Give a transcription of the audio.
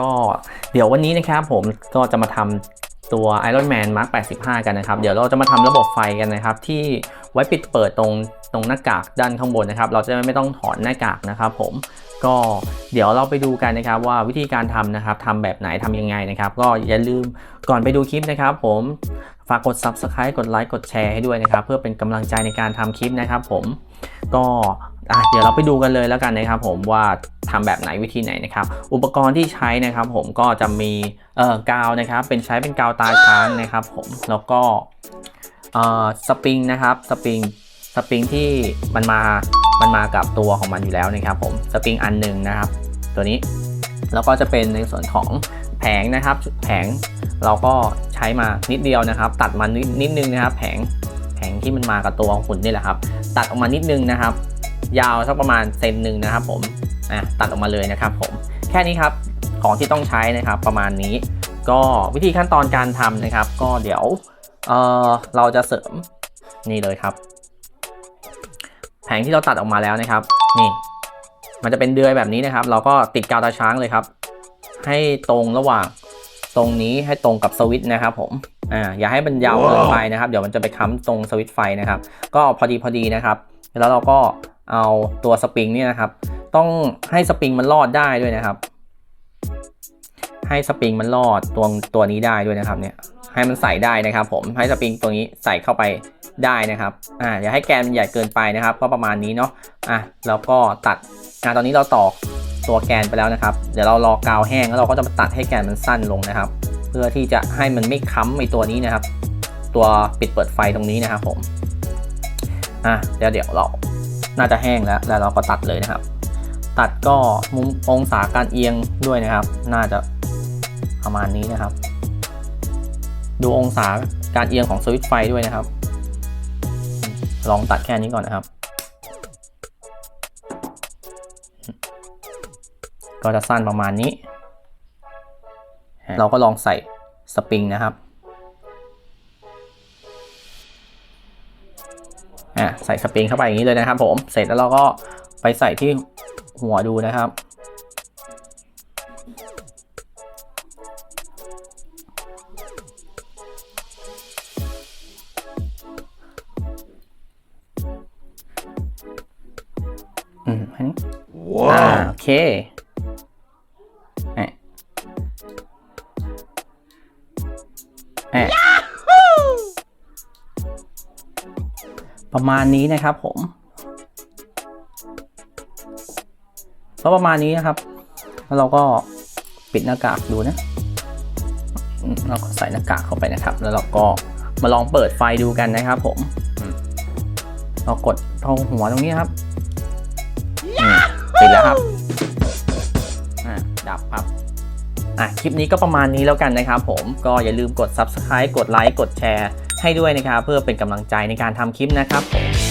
ก็เดี๋ยววันนี้นะครับผมก็จะมาทำตัว Iron Man Mark 85 กันนะครับ เดี๋ยวเราจะมาทำระบบไฟกันนะครับ ที่ไว้ปิดเปิดตรงตรงหน้ากากด้านข้างบนนะครับ เราจะไม่ต้องถอดหน้ากากนะครับ ผมก็เดี๋ยวเราไปดูกันนะครับว่าวิธีการทำนะครับทำแบบไหนทำยังไงนะครับ ก็อย่าลืมก่อนไปดูคลิปนะครับ ผมฝากกด Subscribe กดไลค์กดแชร์ให้ด้วยนะครับ เพื่อเป็นกำลังใจในการทำคลิปนะครับ ผมก็ อะเดี๋ยวเราไปดูกันเลยแล้วกันนะครับผมว่าทำแบบไหนวิธีไหนนะครับ อุปกรณ์ที่ใช้นะครับผมก็จะมีเอ่อกาวนะครับ เป็นใช้เป็นกาวตาช้างนะครับผมแล้วก็เอ่อสปริงนะครับสปริงสปริงที่มันมามันมากับตัวของมันอยู่แล้วนะครับผมสปริงอันหนึ่งนะครับ ตัวนี้แล้วก็จะเป็นในส่วนของแผงนะครับแผงเราก็ใช้มานิดเดียวนะครับ ตัดมานิดนิดนึงนะครับ แผงแผงที่มันมากับตัวหุ่นนี่แหละครับ ตัดออกมานิดนึงนะครับ ยาวสักประมาณเซนหนึ่งนะครับผมอะตัดออกมาเลยนะครับผมแค่นี้ครับของที่ต้องใช้นะครับประมาณนี้ ก็วิธีขั้นตอนการทำนะครับ ก็เดี๋ยวเออเราจะเสริมนี่เลยครับ แผงที่เราตัดออกมาแล้วนะครับ นี่ มันจะเป็นเดือยแบบนี้นะครับ เราก็ติดกาวตาช้างเลยครับ ให้ตรงระหว่างตรงนี้ให้ตรงกับสวิตช์นะครับ ผมอ่าอย่าให้มันยาวเกินไปนะครับ เดี๋ยวมันจะไปค้ำตรงสวิตช์ไฟนะครับ ก็พอดีพอดีนะครับ แล้วเราก็ เอาตัวสปริงเนี่ยนะครับ ต้องให้สปริงมันรอดได้ด้วยนะครับ ให้สปริงมันรอดตัวตัวนี้ได้ด้วยนะครับเนี่ยให้มันใส่ได้นะครับผมให้สปริงตัวนี้ใส่เข้าไปได้นะครับอ่าอย่าให้แกนมันใหญ่เกินไปนะครับก็ประมาณนี้เนาะอะแล้วก็ตัดอ่าตอนนี้เราต่อตัวแกนไปแล้วนะครับ เดี๋ยวเรารอกาวแห้งแล้วเราก็จะมาตัดให้แกนมันสั้นลงนะครับ เพื่อที่จะให้มันไม่ค้ำไอตัวนี้นะครับ ตัวปิดเปิดไฟตรงนี้นะครับผมอะเดี๋ยวเดี๋ยวเรา น่าจะแห้งแล้ว แล้วเราก็ตัดเลยนะครับ ตัดก็มุมองศาการเอียงด้วยนะครับ น่าจะประมาณนี้นะครับ ดูองศาการเอียงของสวิตช์ไฟด้วยนะครับ ลองตัดแค่นี้ก่อนนะครับ ก็จะสั้นประมาณนี้ เราก็ลองใส่สปริงนะครับ อะใส่สปริงเข้าไปอย่างนี้เลยนะครับ ผมเสร็จแล้วเราก็ไปใส่ที่หัวดูนะครับ อืมอันนี้อ่าโอเคแอะแอะ ประมาณนี้นะครับผมก็ประมาณนี้นะครับ แล้วเราก็ปิดหน้ากากดูนะ เราก็ใส่หน้ากากเข้าไปนะครับ แล้วเราก็มาลองเปิดไฟดูกันนะครับ ผม เรากดตรงหัวตรงนี้ครับอืมติดแล้วครับอ่าดับครับ อะ คลิปนี้ก็ประมาณนี้แล้วกันนะครับผม ก็อย่าลืมกด subscribe กดไลค์ กดแชร์ ให้ด้วยนะครับ เพื่อเป็นกำลังใจในการทำคลิปนะครับผม